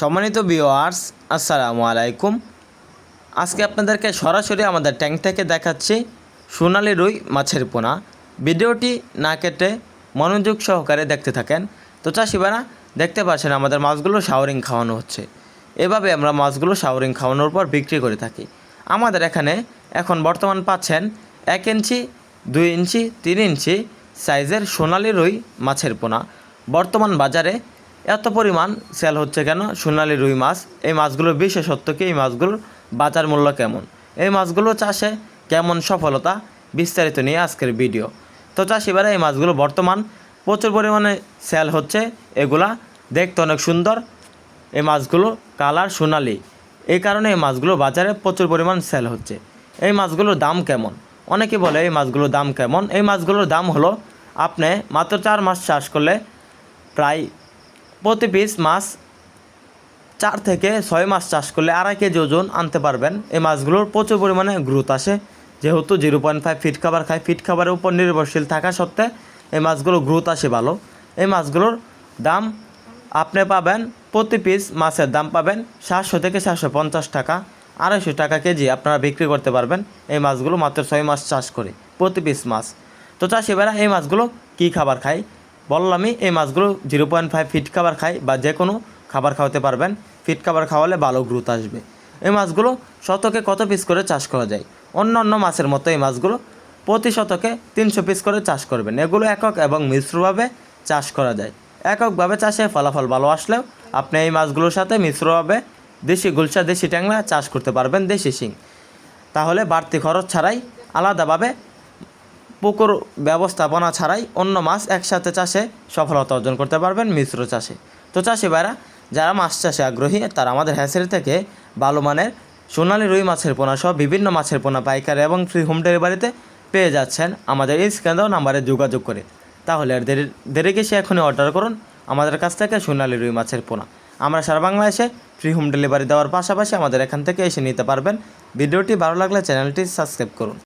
সম্মানিত ভিওয়ার্স আসসালামু আলাইকুম। আজকে আপনাদেরকে সরাসরি আমাদের ট্যাঙ্ক থেকে দেখাচ্ছি সোনালি রুই মাছের পোনা। ভিডিওটি না কেটে মনোযোগ সহকারে দেখতে থাকেন। তো চাষিবারা দেখতে পাচ্ছেন আমাদের মাছগুলো শাওরিং খাওয়ানো হচ্ছে। এভাবে আমরা মাছগুলো শাওরিং খাওয়ানোর পর বিক্রি করে থাকি। আমাদের এখানে এখন বর্তমান পাচ্ছেন এক ইঞ্চি, দুই ইঞ্চি, তিন ইঞ্চি সাইজের সোনালি রুই মাছের পোনা। বর্তমান বাজারে এত পরিমাণ সেল হচ্ছে কেন? সোনালি রুই মাছ। এই মাছগুলোর বিশেষত্ব কি এই মাছগুলোর বাজার মূল্য কেমন? এই মাছগুলো চাষে কেমন সফলতা? বিস্তারিত নিয়ে আজকের ভিডিও তো চাষিবারা এই মাছগুলো বর্তমান প্রচুর পরিমাণে সেল হচ্ছে। এগুলা দেখতে অনেক সুন্দর। এই মাছগুলো কালার সোনালি। এই কারণে এই মাছগুলো বাজারে প্রচুর পরিমাণ সেল হচ্ছে। এই মাছগুলোর দাম কেমন? অনেকে বলে এই মাছগুলোর দাম কেমন? এই মাছগুলোর দাম হলো, আপনি মাত্র চার মাস চাষ করলে প্রায় প্রতি পিস মাছ চার থেকে ছয় মাস চাষ করলে আড়াই কেজি ওজন আনতে পারবেন। এই মাছগুলোর প্রচুর পরিমাণে গ্রোথ আসে। যেহেতু জিরো পয়েন্ট ফাইভ ফিট খাবার খায় ফিট খাবারের উপর নির্ভরশীল থাকা সত্ত্বে এই মাছগুলো গ্রোথ আসে ভালো। এই মাছগুলোর দাম আপনি পাবেন, প্রতি পিস মাছের দাম পাবেন সাতশো থেকে সাতশো পঞ্চাশ টাকা, আড়াইশো টাকা কেজি আপনারা বিক্রি করতে পারবেন এই মাছগুলো মাত্র ছয় মাস চাষ করে, প্রতি পিস মাছ। তো চাষিবেরা এই মাছগুলো কী খাবার খায়? বললামই এই মাছগুলো জিরো পয়েন্ট ফাইভ ফিট খাবার খায় বা যে কোনো খাবার খাওয়াতে পারবেন। ফিট খাবার খাওয়ালে ভালো গ্রোথ আসবে। এই মাছগুলো শতকে কত পিস করে চাষ করা যায়? অন্য অন্য মাছের মতো এই মাছগুলো প্রতি শতকে তিনশো পিস করে চাষ করবেন। এগুলো একক এবং মিশ্রভাবে চাষ করা যায়। এককভাবে চাষে ফলাফল ভালো আসলেও আপনি এই মাছগুলোর সাথে মিশ্রভাবে দেশি গুলশা, দেশি ট্যাংরা চাষ করতে পারবেন দেশি শিং। তাহলে বাড়তি খরচ ছাড়াই আলাদাভাবে পুকুর ব্যবস্থাপনা ছাড়াই অন্য মাছ একসাথে চাষে সফলতা অর্জন করতে পারবেন মিশ্র চাষে। তো চাষি ভাইরা, যারা মাছ চাষে আগ্রহী, তারা আমাদের হ্যাঁসেরি থেকে ভালো মানের সোনালি রুই মাছের পোনা সহ বিভিন্ন মাছের পোনা পাইকারি এবং ফ্রি হোম ডেলিভারিতে পেয়ে যাচ্ছেন আমাদের এই স্ক্যান নাম্বারে যোগাযোগ করে। তাহলে আর দেরি দেরি সে এখনই অর্ডার করুন আমাদের কাছ থেকে সোনালি রুই মাছের পোনা। আমরা সারা বাংলাদেশে ফ্রি হোম ডেলিভারি দেওয়ার পাশাপাশি আমাদের এখান থেকে এসে নিতে পারবেন। ভিডিওটি ভালো লাগলে চ্যানেলটি সাবস্ক্রাইব করুন।